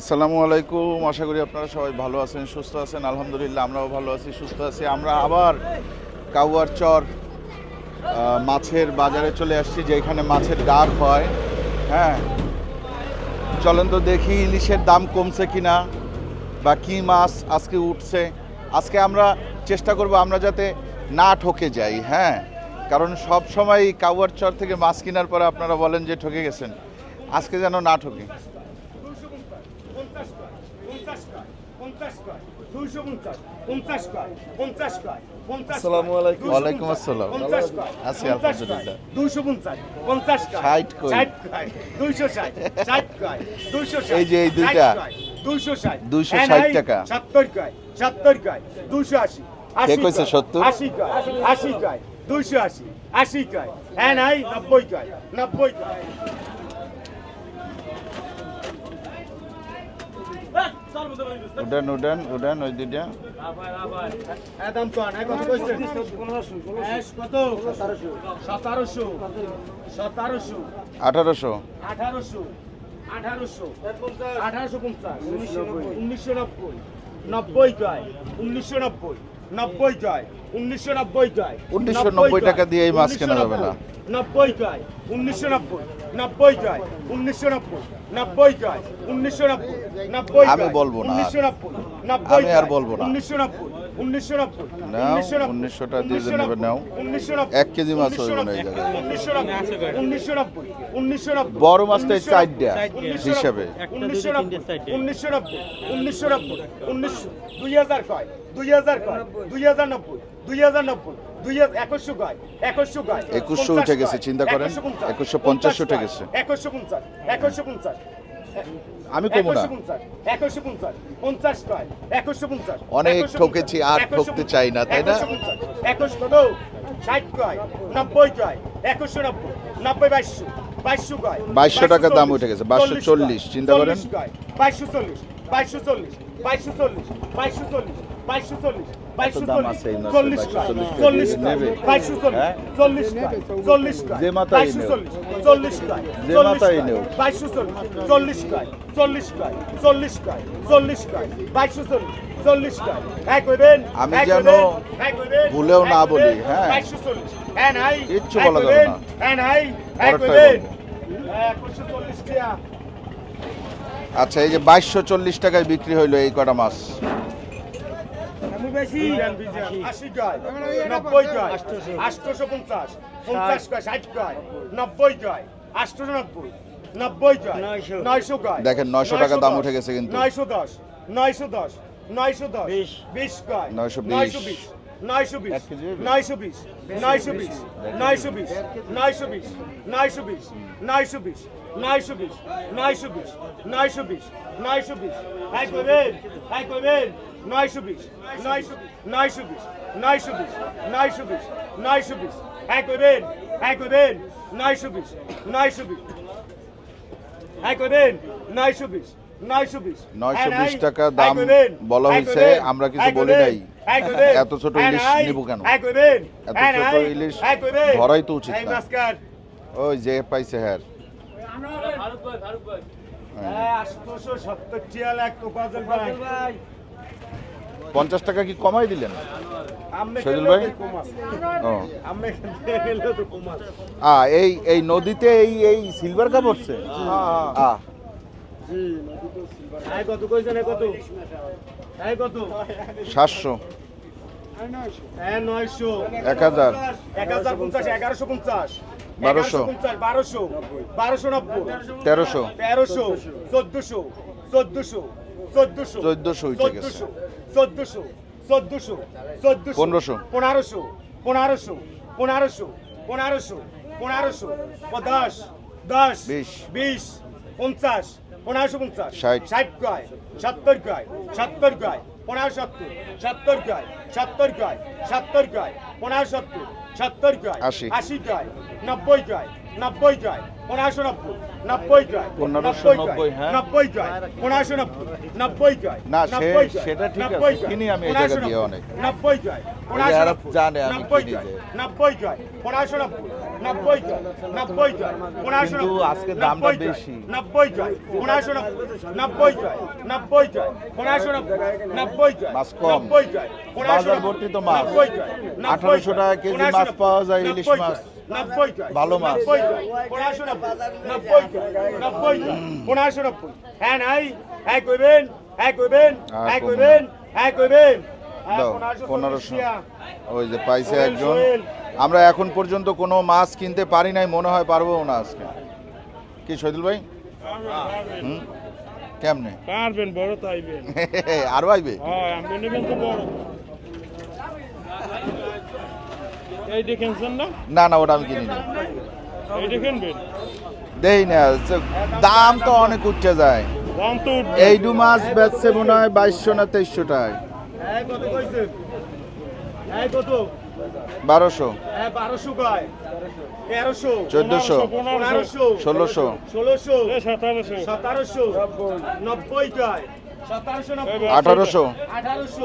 আসসালামু আলাইকুম। আশা করি আপনারা সবাই ভালো আছেন, সুস্থ আছেন। আলহামদুলিল্লাহ, আমরাও ভালো আছি, সুস্থ আছি। আমরা আবার কাউয়ার চর মাছের বাজারে চলে আসছি, যেখানে মাছের ডাক হয়। হ্যাঁ চলেন তো দেখি ইলিশের দাম কমছে কি না বা কি মাছ আজকে উঠছে। আজকে আমরা চেষ্টা করব আমরা যাতে না ঠকে যাই হ্যাঁ। কারণ সব সময় কাউয়ার চর থেকে মাছ কেনার পরে আপনারা বলেন যে ঠকে গেছেন। আজকে যেন না ঠকে পঞ্চাশ কয় পঞ্চাশ কয় পঞ্চাশ কয় দুইশো পঞ্চাশ পঞ্চাশ কয় পঞ্চাশ কয় পঞ্চাশ আসসালামু আলাইকুম। আসসালাম। আছি আলহামদুলিল্লাহ। দুইশো পঞ্চাশ পঞ্চাশ ষাট? ষাট দুইশো ষাট ষাট দুইশো ষাট এই যে এই দুইটা। ষাট দুইশো ষাট 260 হ্যাঁ, টাকা। সত্তর কয় সত্তর কয় দুইশো কইছে আশি কয় আশি কয় দুইশো আশি আশি কয় হ্যাঁ নাই নব্বই কয় নব্বই কয় উডান, উডেন উডেন, ওই দুইটা একদম তো কত সতেরোশো সতেরোশো আঠারোশো। আঠারোশো। আঠারোশো। আঠারোশো পঞ্চাশ। উনিশশো নব্বই। নব্বই। কয় উনিশশো নব্বই। নব্বই কয় উনিশশো নব্বই জয় উনিশশো নব্বই টাকা দিয়ে এই মাছ কেনা যাবে না। নব্বই কয় উনিশশো নব্বই নব্বই কয় উনিশশো নব্বই নব্বই কয় উনিশশো নব্বই নব্বই আমি বলব না উনিশশো নব্বই নব্বই আর বলব না। উনিশশো নব্বই নাও দুই হাজার দুই হাজার দুই হাজার একুশশো উঠে গেছে চিন্তা করেন একুশশো পঞ্চাশ উঠে গেছে একুশশো পঞ্চাশ একুশশো পঞ্চাশ আমি কমো না। অনেক ঠকেছি আর ঠকতে চাই না তাই না? বাইশশো টাকা দাম উঠে গেছে বাইশশো চল্লিশ চিন্তা করেন। বাইশশো চল্লিশ বাইশশো চল্লিশ বাইশশো চল্লিশ বাইশশো চল্লিশ বাইশশো চল্লিশ চল্লিশ চল্লিশ চল্লিশ চল্লিশ চল্লিশ টাকা আমি যেন ভুলেও না বলি হ্যাঁ। হ্যাঁ বলা আচ্ছা এই যে বাইশশো চল্লিশ টাকায় বিক্রি হইল এই কটা মাছ। আশি কয় নব্বই কয় আটশোশো পঞ্চাশ। পঞ্চাশ কয় ষাট কয় নব্বই কয় আটশোশো নব্বই। নব্বই কয় নয়শো। কয় দেখেন, 900 টাকা দাম উঠে গেছে কিন্তু। নয়শো দশ। নয়শো দশ। নয়শো দশ। বিশ। কয় 920 নয়শো বিশ। নয়শো বিশ নয়শো বিশ নয়শো বিশ নয়শো বিশ নয়শো বিশ নয়শো বিশ নয়শো বিশ নয়শো বিশ নয়শো বিশ নয়শো বিশ নয়শো বিশ হাই করবেন হাই করবেন নয়শো বিশ নয়শো বিশ নয়শো বিশ নয়শো বিশ নয়শো বিশ নয়শো বিশ হাই করবেন হাই করবেন নয়শো বিশ নয়শো বিশ হাই করবেন নয়শো বিশ নয়শো বিশ 920 টাকা দাম বলা হয়েছে, আমরা কিছু বলি নাই। এত ছোট ইলিশ নিবো কেন? এত ছোট ইলিশ ধরাই তো উচিত না। ওই যে পাইছে হ্যার। পঞ্চাশ টাকা কি কমাই দিলেন? শহীদুল ভাই? এই এই নদীতে এই এই সিলভার কাপ পড়ছে? আ। সাতশো। নয়শো। এক হাজার। এক হাজার পঞ্চাশ এগারোশো পঞ্চাশ। বারোশো। বারোশো। বারোশো নব্বই। তেরোশো। তেরোশো। চোদ্দশো। চোদ্দশো। চোদ্দশো। চোদ্দশো গেছে। চোদ্দশো। চোদ্দশো। চোদ্দশো। পনেরোশো। পনেরোশো। পনেরোশো। পনেরোশো। পনেরোশো। পনেরোশো। দশ দশ বিশ। বিশ। পঞ্চাশ। পনেরোশো পঞ্চাশ ষাট ক্রয় সত্তর ক্রয় সত্তর ক্রয় পনেরো সত্তর সত্তর ক্রয় সত্তর ক্রয় সত্তর ক্রয় পনেরো সত্তর সত্তর ক্রয় আশি ক্রয় নব্বই ক্রয় নব্বই ক্রয় পনেরোশো নব্বই নব্বই জয় পনেরোশো নব্বই, হ্যাঁ। নব্বই জয় পনেরোশো নব্বই নব্বই জয় না, সে- সেটা ঠিক আছে, নব্বই জয়, কিনি আমি এই জায়গা পনেরোশো দিয়ে নব্বই, অনেক। নব্বই জয় ওই পনেরোশো যারা নব্বই, জানে আমি নব্বই কিনি জয় যে। নব্বই জয় পনেরোশো নব্বই নব্বই জয় নব্বই জয় পনেরোশো কিন্তু আজকে দামটা বেশি। নব্বই জয় পনেরোশো নব্বই নব্বই জয় নব্বই জয় পনেরোশো নব্বই নব্বই জয় মাছ কম। নব্বই জয় বাজার ভর্তি তো মাছ। নব্বই জয় নব্বই 1800 টাকা কেজি মাছ পাওয়া যায়, ইলিশ মাছ। ভালো মাছ। পনেরোশো নব্বই হ্যাঁ নাই হ্যাঁ কইবেন হ্যাঁ কইবেন আর হ্যাঁ কমবে কইবেন হ্যাঁ কইবেন হ্যাঁ, পনেরোশো। ওই যে পাইছে একজন। আমরা এখন পর্যন্ত কোনো মাছ কিনতে পারি নাই মনে হয় পারব না আজকে। কি শহীদুল ভাই? হুম? কেমনে? পারবেন বড় তাইবেন আরও আইবে? হয় আপনি নেবেন তো বড়। এই দেখেছেন না? না না ওটা আমি কিনি না দেই না দাম তো অনেক উঠতে যায়। এই দু মাস বেচছে মনে হয় বাইশশো না তেইশশো টাকায়। বারোশো। চোদ্দশো। ষোলোশো। আঠারোশো। আঠারোশো।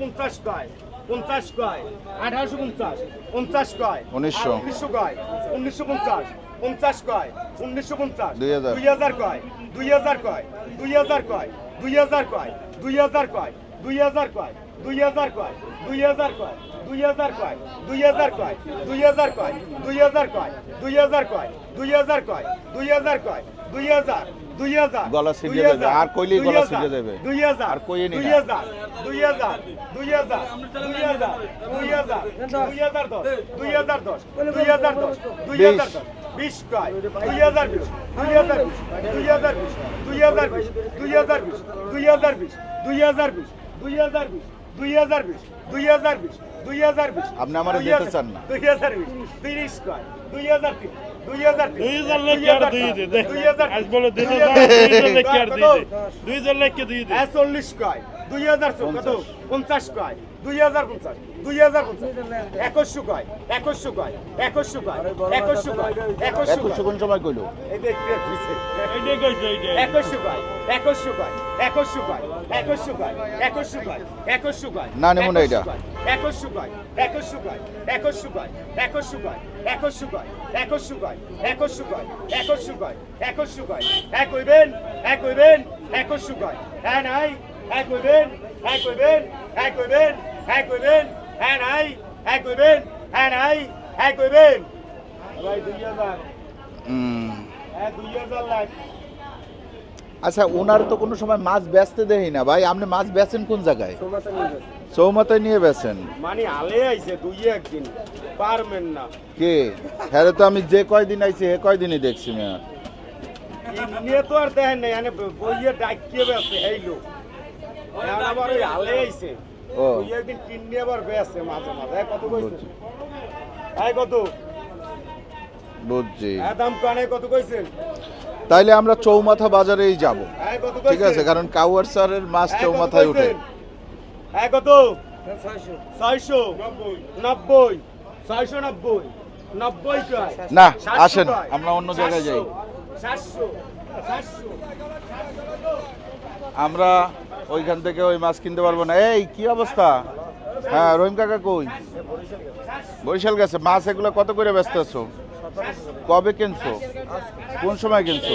পঞ্চাশ টাকা পঞ্চাশ কয় আঠারোশো পঞ্চাশ পঞ্চাশ কয় উনিশশো। উনিশশো কয় উনিশশো পঞ্চাশ পঞ্চাশ কয় উনিশশো পঞ্চাশ দুই হাজার। দুই হাজার কয় দুই হাজার কয় দুই হাজার কয় দুই হাজার কয় দুই হাজার কয় দুই হাজার কয় দুই হাজার কয় দুই হাজার কয় দুই হাজার কয় দুই হাজার কয় দুই হাজার কয় দুই হাজার কয় দুই হাজার কয় দুই হাজার কয় দুই হাজার কয় দুই হাজার দুই হাজার গলা ছিঁড়ে যাবে। আর কইলেই গলা ছিঁড়ে যাবে। দুই হাজার আর কইয়ে নি দুই। হাজার দুই হাজার দুই হাজার দুই হাজার দুই হাজার দুই হাজার দশ দুই হাজার দশ দুই হাজার দশ দুই হাজার দশ বিশ কয় দুই হাজার বিশ দুই হাজার বিশ দুই হাজার বিশ দুই হাজার বিশ দুই হাজার বিশ দুই হাজার বিশ দুই হাজার বিশ দুই হাজার বিশ দুই হাজার বিশ দুই হাজার বিশ দুই হাজার বিশ আপনি আমারে দিতে চান না। দুই হাজার বিশ তিরিশ কয় দুই হাজার তিন দুই হাজার দুই হাজার কত? হ্যাঁ পঞ্চাশ কয় দুই হাজার পঞ্চাশ দুই হাজার পঞ্চাশ একুশশো কয় একুশশো কয় একুশশো কয় একশো কয় কোন সময় কইলো এইটাই একুশশো কয় একুশশো কয় একুশশো কয় একুশশো কয় একুশশো কয় একুশশো কয় না, নেব না এটা। একুশশো কয় একুশশো কয় একুশশো কয় একুশশো কয় একুশশো কয় একুশশো কয় একুশশো কয় একুশশো কয় একুশশো কয় এক কইবেন এক কইবেন একুশশো কয় হ্যাঁ নাই এক কইবেন এক কইবেন এক কইবেন এক কইবেন হ্যাঁ নাই এক কইবেন হ্যাঁ নাই এক কইবেন ভাই দুই হাজার হ্যাঁ দুই হাজার লাখ আচ্ছা ওনার তো কোনো সময় মাছ বেচতে দেই না ভাই। আপনি মাছ বেচেন কোন জায়গায়? চৌমাথায় নিয়ে বেচেন। মানে আলে আইছে দুই একদিন পারবেন না। কে? হ্যাঁ তো আমি যে কয়দিন আইছি হে কয়দিনই দেখছি না। নিয়ে তো আর দেখেন নাই মানে বইয়ে ডাকিয়ে বেছে এই লোক আবার ওই আলে আইছে। ও। দুই একদিন কিনে আবার বেছে মাঝে মাঝে। কত কইছে? বুঝছি। কত? বুঝছি। দাম কানে কত কইছেন তাইলে আমরা চৌমাথা বাজারেই যাব। ঠিক আছে কারণ কাউয়ার স্যারের মাছ চৌমাথায় উঠে। এই কত? ছয়শো। নব্বই। ছয়শো নব্বই? নব্বই না আসেন আমরা অন্য জায়গায় যাই। সাতশো। সাতশো। আমরা ওইখান থেকে ওই মাছ কিনতে পারব না। এই, কি অবস্থা? হ্যাঁ রহিম কাকা কই? বরিশাল গেছে। মাছ এগুলো কত করে ব্যস্ত আছো? কবে কিনছো? কোন সময় কিনছো?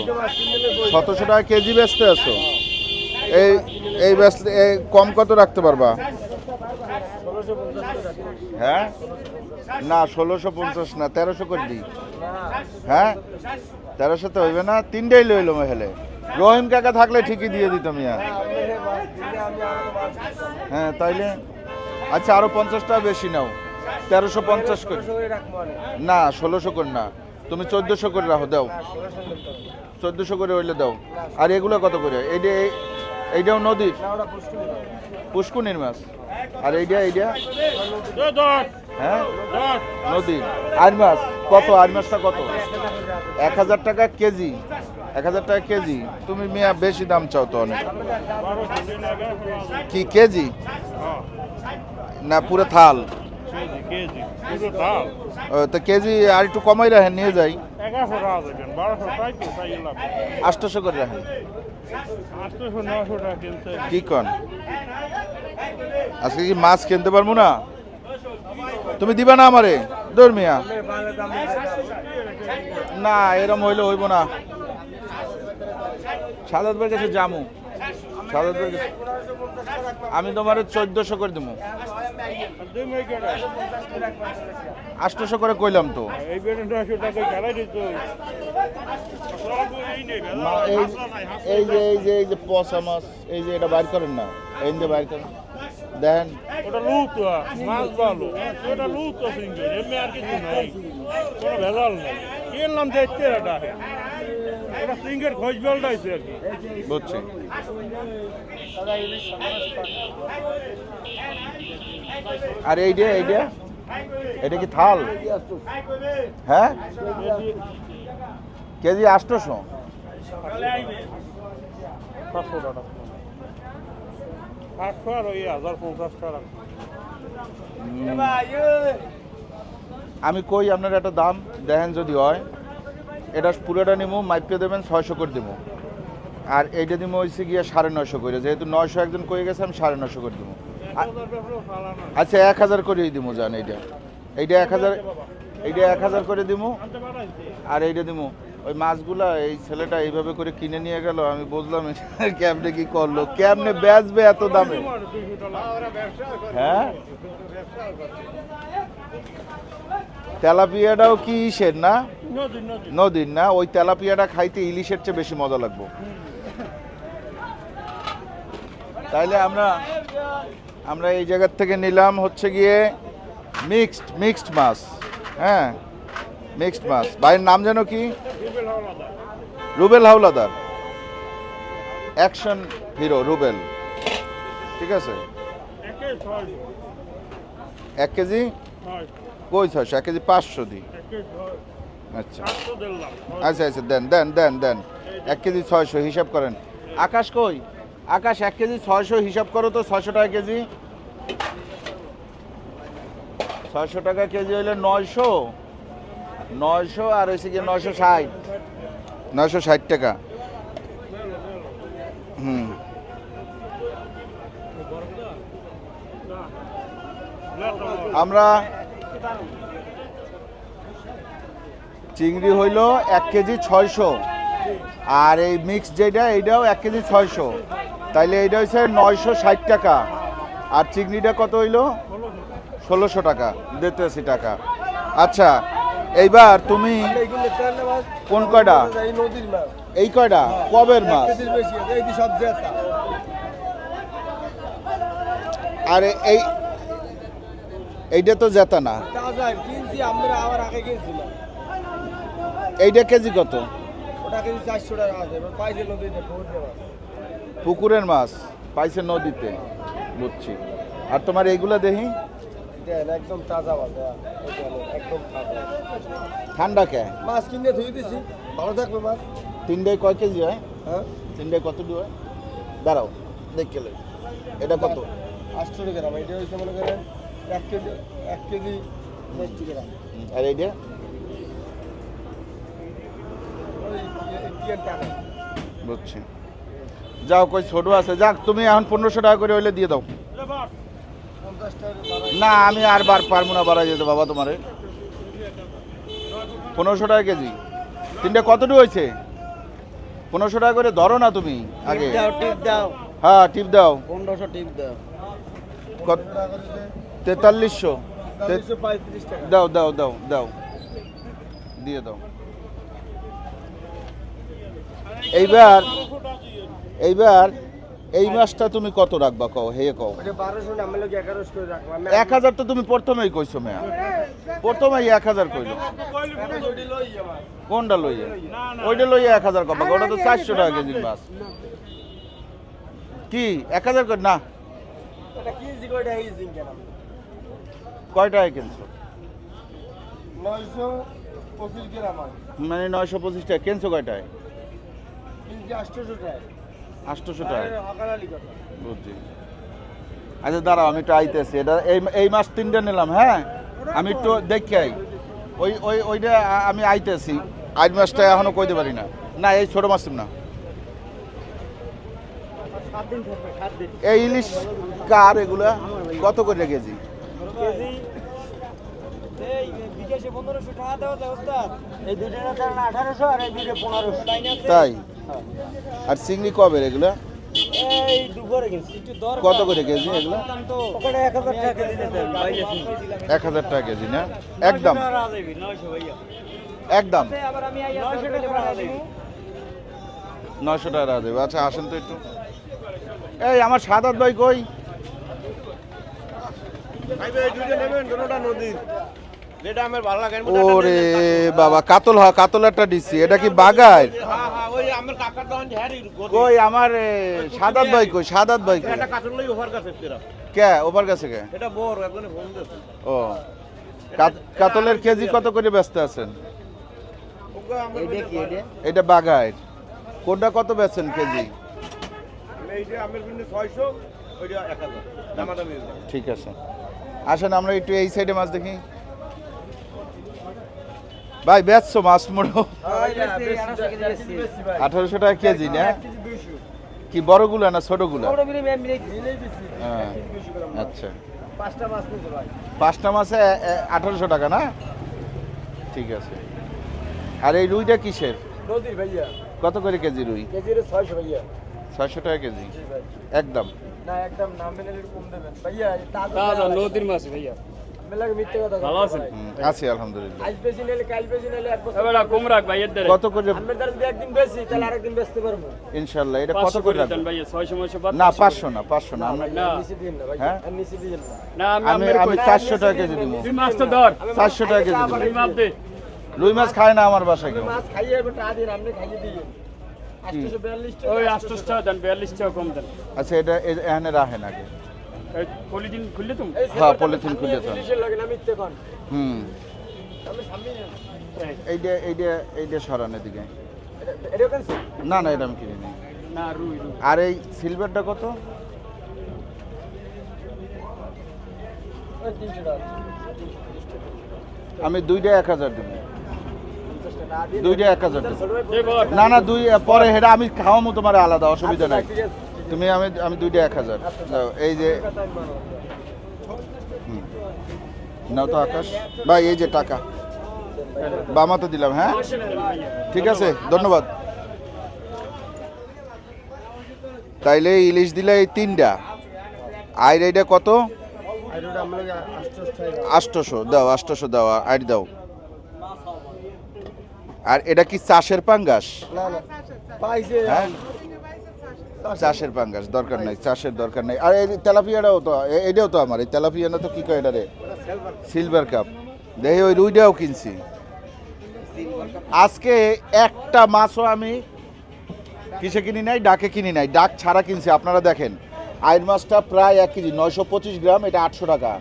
সতেরোশো টাকা কেজি ব্যস্ত আছো? এই এই ব্যস্ত কম কত রাখতে পারবা? হ্যাঁ? না, ষোলোশো পঞ্চাশ না, তেরোশো করে দিই। হ্যাঁ? তেরোশো তো হইবে না? তিনটেই লইলো মেহেলে রহিম কাকা থাকলে ঠিকই দিয়ে দিতাম, ইয়া। হ্যাঁ তাইলে? আচ্ছা আরও পঞ্চাশ টাকা বেশি নাও। তেরোশো পঞ্চাশ করে। না, ষোলোশো করে না। তুমি চোদ্দোশো করে রাখো, দাও। চোদ্দোশো করে হইলে দাও। আর এগুলো কত করে? এইটা এই- এইটাও নদীর? পুষ্কুনির মাছ। আর এইটা এইটা হ্যাঁ? নদীর আর মাছ কত? আর মাছটা কত? এক হাজার টাকা কেজি। এক হাজার টাকা কেজি। তুমি মিয়া বেশি দাম চাও তো অনেক। কি কেজি? না পুরো থাল। তো কেজি আর একটু কমাই রাখেন নিয়ে যাই। আটশোশো করে রাখেন। কি কন? আজকে কি মাছ কিনতে পারব না? তুমি দিবা না আমারে? দর্মিয়া না, এরম হইলে হইব না। সাদাত ভাই কাছে জামু সাদাত কাছে আমি তোমার চোদ্দশো করে দেবো আষ্টশো করে কইলাম তো। এই যে এই যে এই যে পচা মাছ, এই যে এটা বাইর করেন না। এই যে বাইর করেন। দেখেন ওটা লুত মাছ ভালো। ওটা লুত সিঙ্গেল এমনি আর কিছু নাই। কোনো ভেজাল নেই। কিনলাম দেখতে এটা? ওটা সিঙ্গেল খোঁজ বেলটাইছে আর কি। বুঝছি। আর এইটা এইটা এটা কি থাল? হ্যাঁ? কেজি টাকা। আটশো আর ওই হাজার পঞ্চাশ টাকা আমি কই আপনার একটা দাম দেখেন যদি হয়। এটা পুরোটা নিবো মাইপে দেবেন ছয়শো করে দেবো আর এইটা দিব হয়েছে গিয়ে সাড়ে নয়শো করে যেহেতু নয়শো একজন কয়ে গেছে আমি সাড়ে নয়শো করে দেবো আচ্ছা এক হাজার করেই দিব জান এইটা। এইটা এক হাজার এইটা এক হাজার করে দিব আর এইটা দিব ওই মাছগুলা এই ছেলেটা এইভাবে করে কিনে নিয়ে গেল, আমি বুঝলাম ক্যাবনে কি করল ক্যাবনে বেচবে এত দামে? হ্যাঁ? তেলাপিয়াটাও কি ইসের না? নদী নদী নদীর না? ওই তেলাপিয়াটা খাইতে ইলিশের চেয়ে বেশি মজা লাগবো। তাইলে আমরা আমরা এই জায়গার থেকে নিলাম হচ্ছে গিয়ে মিক্সড মিক্সড মাছ হ্যাঁ? মিক্সড মাছ ভাইয়ের নাম যেন কি? Rubel Howlader. Action hero Rubel. ঠিক আছে? এক কেজি? কই ছয়শো? এক কেজি পাঁচশো দিই আচ্ছা। আচ্ছা আচ্ছা দেন দেন দেন দেন। এক কেজি ছয়শো, হিসাব করেন। আকাশ কই? আকাশ, এক কেজি ছয়শো, হিসাব করো তো, ছয়শো টাকা কেজি। ছয়শো টাকা কেজি হইলে নয়শো। নয়শো আর হয়েছে গিয়ে নয়শো ষাট। নয়শো ষাট টাকা। হুম। আমরা চিংড়ি হইল এক কেজি ছয়শো। আর এই মিক্স যেটা, এইটাও এক কেজি ছয়শো। তাইলে এইটা হচ্ছে নয়শো ষাট টাকা। আর চিংড়িটা কত হইল? ষোলোশো টাকা দিতেছি টাকা। আচ্ছা এইবার তুমি কোন কয়টা? এই কয়টা? কবের মাছ? আর এই এইটা তো জেতা না। এইটা কেজি কত? পুকুরের মাছ, পাইছে নদীতে, বুঝছি। আর তোমার এইগুলা দেখি একদম তাজা হ্যাঁ, একদম তাজা ঠান্ডা কে? মাছ কিনে ধুই দিছি ভালো থাকবে মাছ। তিনটায় কয় কেজি হয়? হ্যাঁ। তিনটায় কত হয়? দাঁড়াও দেখে লই। এটা কত? আটশো গ্রাম এটা হচ্ছে মনে করেন এক কেজি এক কেজি পঁয়ত্রিশ গ্রাম। আর এইটা? বুঝছি। যাও কই ছোট আছে যাক তুমি এখন পনেরোশো টাকা করে হইলে দিয়ে দাও। না আমি আর বার পারব না বাড়াই যেতে বাবা তোমারে। পনেরোশো টাকা কেজি। তিনটা কতটুকু হয়েছে? পনেরোশো টাকা করে ধরো না তুমি আগে। টিপ দাও হ্যাঁ টিপ দাও। পনেরোশো টিপ দাও। তেতাল্লিশশো। দাও দাও দাও দাও। দিয়ে দাও। এইবার এইবার এই মাসটা তুমি কত রাখবা কও? হে কও। এক হাজার তো তুমি প্রথমেই কইছো মেয়া। প্রথমেই এক হাজার কইলো। কোনটা লইয়া? ওইটা লইয়া এক হাজার কবা ওটা তো চারশো টাকা কেজির মাছ। কি? এক হাজার করে না। কয়টায় কিনছো? মানে নয়শো পঁচিশ টাকা। কিনছো কয়টায় টাকা আটশোশো টাকা। বুঝছি। আচ্ছা দাঁড়াও আমি একটু আইতেছি। এটা এই এই মাস তিনটা নিলাম হ্যাঁ? আমি একটু দেখে আই। ওই ওই ওইটা আমি আইতেছি। আইড মাছটা এখনও কইতে পারি না। না এই ছোট মাছ না। এই ইলিশ কার এগুলা? কত করে কেজি? তাই? আর চিংড়ি কবে এগুলা? কত করে কেজি এগুলা? এক হাজার টাকা কেজি না? একদম। একদম। নয়শো টাকা রাখা দেবে। আচ্ছা আসেন তো একটু। এই আমার সাদাত ভাই কই? ওরে বাবা কাতল হয় কাতল একটা দিচ্ছি এটা কি বাগায়? কই আমার সাদাত ভাই কই সাদাত ভাই কই? কে ওভার গেছে কে? ও। কাত- কাতলের কেজি কত করে ব্যস্ত আছেন? এটা বাগায় কোনটা কত বেচছেন কেজি? ঠিক আছে। আসেন আমরা একটু এই সাইডে মাছ দেখি। ভাই বেচছো মাছ মোড়ো? আঠারোশো টাকা কেজি না? কি বড়গুলা না ছোটগুলা? হ্যাঁ আচ্ছা। পাঁচটা মাছ নিতে ভাই পাঁচটা মাছে আঠারোশো টাকা না? ঠিক আছে। আর এই রুইটা কিসের? ভাইয়া। কত করে কেজি রুই? ছয়শো ভাইয়া। ছয়শো টাকা কেজি। একদম। না একদম নাম মেনে কম দেবেন। ভাইয়া তাজা নদীর মাছ ভাইয়া। ভালো আছেন? আছি আলহামদুলিল্লাহ। আজ বেশি নিলে কাল বেশি নিলে এক বছর এবার কম রাখ ভাই এর কত করে? আমি ধরেন যে একদিন বেশি তাহলে আরেকদিন বেচতে পারব। ইনশাল্লাহ এটা কত করে করে রাখবেন? দেন ভাইয়া ছয়শো না পাঁচশো না পাঁচশো না আমরা নিচে দিন না ভাই? নিচে দিন না না আমি আমি আমের আমি কই? চারশো টাকা কেজি দিব। তুই মাছ তো ধর। চারশো টাকা কেজি দিব। তুই মাপ দে। রুই মাছ খায় না আমার বাসায় কেউ। মাছ খাইয়ে এবার টাকা দিন আপনি খাইয়ে দিন ওই টাকা দেন বিয়াল্লিশ টাকা কম দেন। আচ্ছা এটা এখানে রাখেন আগে। পলিথিন খুললে তুমি হ্যাঁ, পলিথিন খুলে দেন। লাগে না মিথ্যে কোন হুম। এইটা এইটা এইটা সরান এদিকে। কেন না না এটা আমি কিনি নি না রুই রুই। আর এই সিলভারটা কত? আমি দুইটা এক হাজার দেবো। দুইটা এক হাজার দেবো। না না দুই পরে হেটা আমি খাওয়ামো তোমার আলাদা অসুবিধা নাই। তুমি আমি আমি দুইটা এক হাজার। দাও, এই যে। নাও তো আকাশ। ভাই এই যে টাকা। বামাতে দিলাম হ্যাঁ? ঠিক আছে ধন্যবাদ। তাইলে ইলিশ দিলে এই তিনটা। আইর এইটা কত? আষ্টশো দাও আষ্টশো দাও আইর দাও। আর এটা কি চাষের পাঙ্গাস? হ্যাঁ? চাষের পাঙ্গাস দরকার নাই চাষের দরকার নাই। আর এই তেলাপিয়াটাও তো এটাও তো আমার এই তেলাপিয়া না তো কি কয় এটা রে সিলভার কাপ দেখি ওই রুইটাও কিনছি। আজকে একটা মাছও আমি কিসে কিনি নাই ডাকে কিনি নাই ডাক ছাড়া কিনছি আপনারা দেখেন। আইর মাছটা প্রায় এক কেজি নয়শো পঁচিশ গ্রাম এটা আটশো টাকা।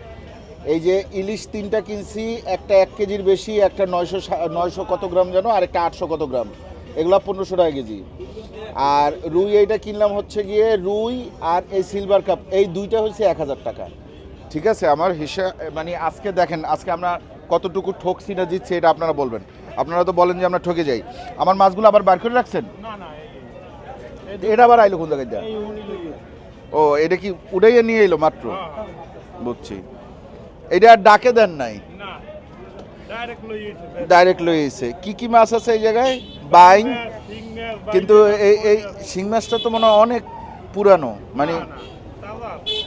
এই যে ইলিশ তিনটা কিনছি একটা এক কেজির বেশি একটা নয়শো নয়শো কত গ্রাম যেন আর একটা আটশো কত গ্রাম। এগুলো পনেরোশো টাকা কেজি। আর রুই এইটা কিনলাম হচ্ছে গিয়ে রুই আর এই সিলভার কাপ এই দুইটা হচ্ছে এক হাজার টাকা। ঠিক আছে? আমার হিসাব মানে আজকে দেখেন আজকে আমরা কতটুকু ঠকছি না জিতছি এটা আপনারা বলবেন। আপনারা তো বলেন যে আমরা ঠকে যাই। আমার মাছগুলো আবার বার করে রাখছেন? এটা আবার আইলো কোন জায়গায় ও এটা কি উড়াইয়া নিয়ে এলো মাত্র? হ্যাঁ, বুঝছি। এটা আর ডাকে দেন নাই? ডাইরেক্ট লইয়ে ডাইরেক্ট লয়ে এসে কি কি মাছ আছে এই জায়গায়? বাইং সিঙ্গেল কিন্তু এই এই শিং মাছটা তো মনে হয় অনেক পুরানো মানে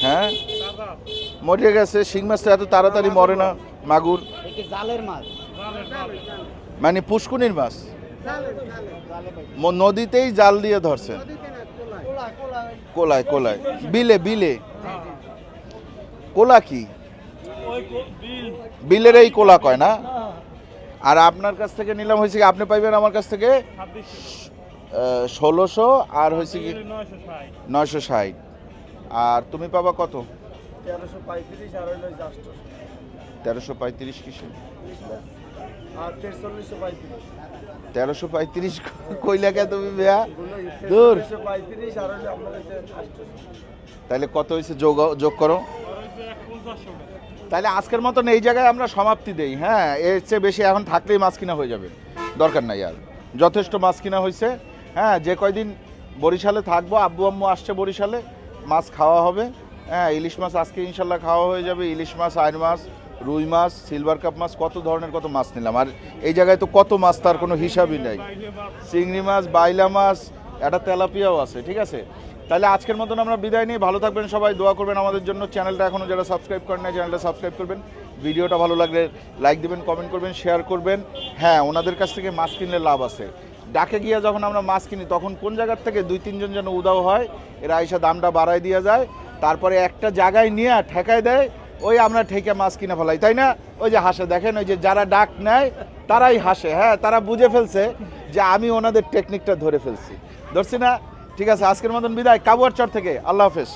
হ্যাঁ? মরে গেছে শিং মাছটা এত তাড়াতাড়ি মরে না মাগুর। জালের মাছ মানে পুষ্কুনির মাছ। নদীতেই জাল দিয়ে ধরছেন। কোলায় কোলায়। বিলে বিলে। কোলা কি? বিলের এই কোলা কয় না? আর আপনার কাছ থেকে নিলাম হয়েছে কি আপনি পাইবেন আমার কাছ থেকে ষোলোশো আর হয়েছে কি নয়শো ষাট। আর তুমি পাবা কত? তেরোশো পঁয়ত্রিশ আর তেরোশো পঁয়ত্রিশ কিসে তেরোশো পঁয়ত্রিশ কইলা কে তুমি বেয়া? দূর। তাহলে কত হয়েছে যোগ যোগ করো? তাহলে আজকের মতন এই জায়গায় আমরা সমাপ্তি দেই হ্যাঁ? এর চেয়ে বেশি এখন থাকলেই মাছ কিনা হয়ে যাবে। দরকার নাই আর। যথেষ্ট মাছ কিনা হয়েছে হ্যাঁ? যে কয়দিন বরিশালে থাকব, আব্বু আম্মু আসছে বরিশালে, মাছ খাওয়া হবে। হ্যাঁ ইলিশ মাছ আজকে ইনশাল্লাহ খাওয়া হয়ে যাবে। ইলিশ মাছ, আইন মাছ, রুই মাছ, সিলভার কাপ মাছ, কত ধরনের কত মাছ নিলাম। আর এই জায়গায় তো কত মাছ, তার কোনো হিসাবই নেই। চিংড়ি মাছ, বাইলা মাছ, একটা তেলাপিয়াও আছে, ঠিক আছে? তাহলে আজকের মতন আমরা বিদায় নিই। ভালো থাকবেন সবাই, দোয়া করবেন আমাদের জন্য। চ্যানেলটা এখনও যারা সাবস্ক্রাইব করেন না চ্যানেলটা সাবস্ক্রাইব করবেন। ভিডিওটা ভালো লাগলে লাইক দিবেন কমেন্ট করবেন শেয়ার করবেন। হ্যাঁ ওনাদের কাছ থেকে মাছ কিনলে লাভ আছে। ডাকে গিয়ে যখন আমরা মাছ কিনি, তখন কোন জায়গার থেকে দুই, তিনজন যেন উদাও হয়, এরা আইসা দামটা বাড়ায় দিয়ে যায়। তারপরে একটা জায়গায় নিয়ে ঠেকায় দেয়, ওই আমরা ঠেকে মাছ কিনে ফেলাই। তাই না? ওই যে হাসে, দেখেন ওই যে যারা ডাক নেয়, তারাই হাসে। হ্যাঁ তারা বুঝে ফেলছে যে আমি ওনাদের টেকনিকটা ধরে ফেলছি। ধরছি না ঠিক আছে আজকের মতন বিদায় কাবুয়ার চর থেকে আল্লাহ হাফেজ।